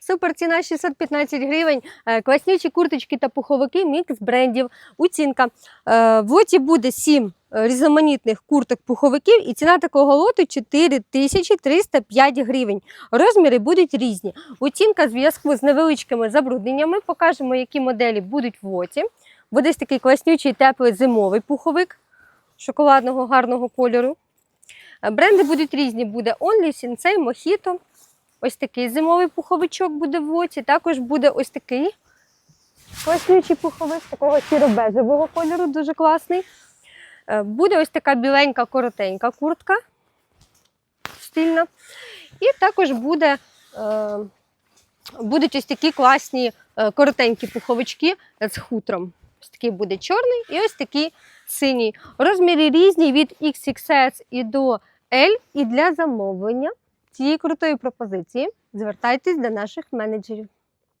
Супер ціна 615 гривень. Е, Класнючі курточки та пуховики, мікс брендів. Оцінка. Е, В лоті буде 7 різноманітних курток пуховиків, і ціна такого лоту 4305 гривень. Розміри будуть різні. Оцінка в зв'язку з невеличкими забрудненнями. Покажемо, які моделі будуть в лоті. Буде такий класнючий теплий зимовий пуховик шоколадного гарного кольору. Е, Бренди будуть різні. Буде Only, Sensei, Mojito. Ось такий зимовий пуховичок буде в лоті. Також буде ось такий класнючий пуховик такого сіро-бежевого кольору, дуже класний. Е, Буде ось така біленька коротенька куртка стильна. І також буде, е, будуть ось такі класні е, коротенькі пуховички з хутром. Ось такий буде чорний і ось такий синій. Розміри різні від XXS і до L. І для замовлення цієї крутої пропозиції звертайтесь до наших менеджерів.